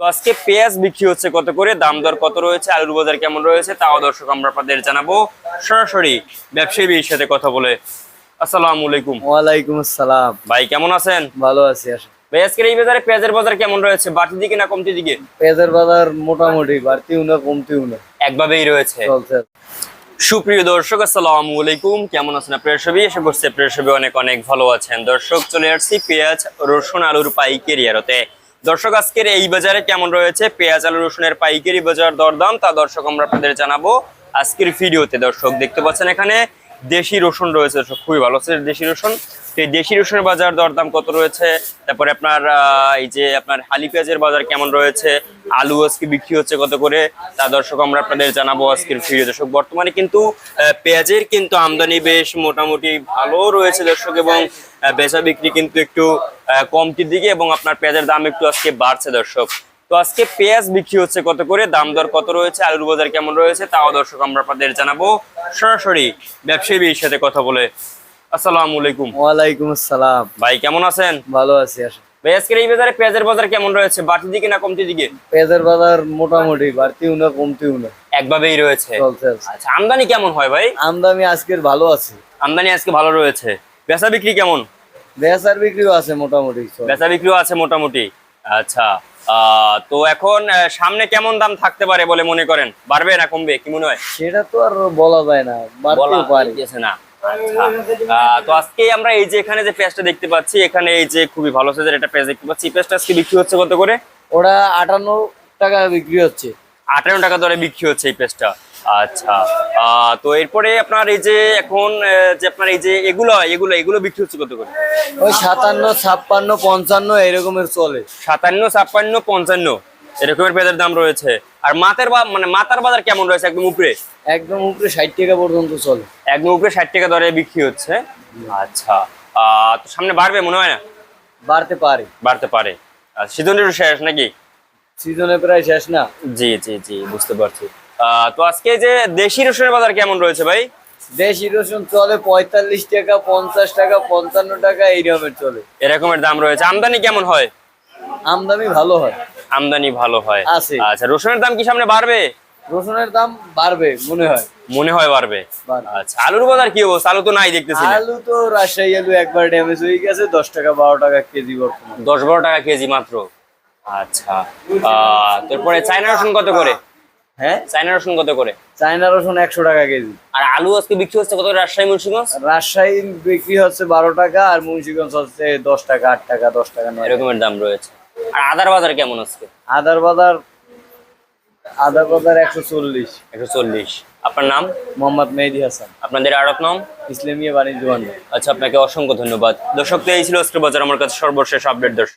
তো আজকে পেঁয়াজ বিক্রি হচ্ছে কত করে? দাম দর কত রয়েছে? আলুর বাজার কেমন রয়েছে? তাও দর্শক আমরা আপনাদের জানাব। সরাসরি ব্যবসায়ীর সাথে কথা বলে। আসসালামু আলাইকুম। ওয়ালাইকুম আসসালাম। ভাই কেমন আছেন? ভালো আছি আসলে ভাই আজকের এই বাজারে পেঁয়াজের বাজার কেমন রয়েছে? বাড়তি দিকে না কমতি দিকে? পেঁয়াজের বাজার মোটামুটি বাড়তিও না কমতিও না একভাবেই রয়েছে। চলছে। সুপ্রিয় দর্শক আসসালামু আলাইকুম। কেমন আছেন আপনার সবই? এসে বসছে আপনার সবই অনেক অনেক ভালো আছেন। দর্শক চলে আসছি পেঁয়াজ রসুন আলুর পাইকারি আরতে দর্শক, আজকের এই বাজারে কেমন রয়েছে? পেঁয়াজ, আলু, রসুনের পাইকারি বাজার দরদাম, তা দর্শক, আমরা আপনাদের জানাব আজকের ভিডিওতে। দর্শক, দেখতে পাচ্ছেন এখানে দেশি রসুন রয়েছে। দর্শক, খুবই ভালো আছে দেশি রসুন। এই দেশি রসুনের বাজার দরদাম কত রয়েছে? তারপরে আপনার এই যে আপনার হালি পেঁয়াজের বাজার কেমন রয়েছে? আলু আজকে বিক্রি হচ্ছে কত করে? তা দর্শক, আমরা আপনাদের জানাব আজকের ভিডিও। দর্শক, বর্তমানে কিন্তু পেঁয়াজের কিন্তু আমদানি বেশ মোটামুটি ভালো রয়েছে দর্শক, এবং বেচা বিক্রি কিন্তু একটু কমতির দিকে এবং আপনার পেঁয়াজের দাম একটু আজকে বাড়ছে দর্শক। তো আজকে পেঁয়াজ বিক্রি হচ্ছে কত করে দাম দর কত রয়েছে আলুর বাজার কেমন রয়েছে তাও দর্শক আমরা আপনাদের জানাব। সরাসরি ব্যবসায়ীর সাথে কথা বলে। আসসালামু আলাইকুম। ওয়ালাইকুম আসসালাম। ভাই কেমন আছেন? ভালো আছি ভাই আজকের এই বাজারে পেঁয়াজের বাজার কেমন রয়েছে বাড়তি দিকে না কমতি দিকে? পেঁয়াজের বাজার মোটামুটি বাড়তিও না কমতিও না একভাবেই রয়েছে। আচ্ছা আমদানি কেমন হয় ভাই? আমদানি আজকের ভালো আছে। আমদানি আজকে ভালো রয়েছে। বেচা বিক্রি কেমন? বেচার বিক্রিও আছে মোটামুটি। বেচা বিক্রিও আছে মোটামুটি। আচ্ছা তো এখন সামনে কেমন দাম থাকতে পারে বলে মনে করেন? বাড়বে না কমবে কি মনে হয়? সেটা তো আর বলা যায় না বলা বাড়তেও পারে। যাচ্ছে না। আচ্ছা। তো আজকে আমরা এই যে এখানে যে পেঁয়াজটা দেখতে পাচ্ছি এখানে এই যে খুবই ভালো সাইজের একটা পেঁয়াজ দেখতে পাচ্ছি। পেঁয়াজটা আজকে বিক্রি হচ্ছে কত করে? ওরা আটান্ন টাকা বিক্রি হচ্ছে। আঠারো টাকা দরে বিক্রি হচ্ছে এই পেঁয়াজটা। আচ্ছা। তো এরপরে আপনার এই যে এখন যে আপনার এই যে এগুলো এগুলো এগুলো বিক্রি হচ্ছে কত করে? ওই সাতান্ন ছাপ্পান্ন পঞ্চান্ন এরকমের চলে। সাতান্ন ছাপ্পান্ন পঞ্চান্ন এরকমের পেঁয়াজের দাম রয়েছে। আর মাতের বা মানে মাতার বাজার কেমন রয়েছে একদম উপরে? একদম উপরে ষাট টাকা পর্যন্ত চলে। একদম উপরে ষাট টাকা দরে বিক্রি হচ্ছে। আচ্ছা। তো সামনে বাড়বে মনে হয় না? বাড়তে পারে। বাড়তে পারে। আর সিজনের শেষ নাকি? সিজনে প্রায় শেষ না। জি জি জি বুঝতে পারছি। তো আজকে যে দেশি রসুনের বাজার কেমন রয়েছে ভাই? দেশি রসুন চলে পঁয়তাল্লিশ টাকা পঞ্চাশ টাকা পঞ্চান্ন টাকা এই রকমের চলে। এরকমের দাম রয়েছে। আমদানি কেমন হয়? আমদানি ভালো হয়। আমদানি ভালো হয়। আছে। আচ্ছা রসুনের দাম কি সামনে বাড়বে? রসুনের দাম বাড়বে মনে হয়। মনে হয় বাড়বে। আচ্ছা আলুর বাজার কি অবস্থা? আলু তো নাই দেখতেছি আলু তো রাজশাহী আলু একবার ড্যামেজ হয়ে গেছে দশ টাকা বারো টাকা কেজি বর্তমান। দশ বারো টাকা কেজি মাত্র। আচ্ছা আহ, তারপরে চায়না রসুন কত করে? হ্যাঁ? চায়না রসুন কত করে? চায়না রসুন একশো টাকা কেজি। আর আলু আজকে বিক্রি হচ্ছে কত? করে রাজশাহী মুন্সিগঞ্জ? রাজশাহী বিক্রি হচ্ছে বারো টাকা আর মুন্সিগঞ্জ হচ্ছে দশ টাকা আট টাকা দশ টাকা নয়। এরকমের দাম রয়েছে। আর আদার বাজার কেমন আজকে? আদার বাজার আদার বাজার একশো চল্লিশ। একশো চল্লিশ। আপনার নাম? মোহাম্মদ মেহেদি হাসান। আপনাদের আড়ত নাম? ইসলামিয়া বাণিজ্য। আচ্ছা আপনাকে অসংখ্য ধন্যবাদ। দর্শক তো এই ছিল আজকের বাজার। আমার কাছে সর্বশেষ আপডেট দর্শক।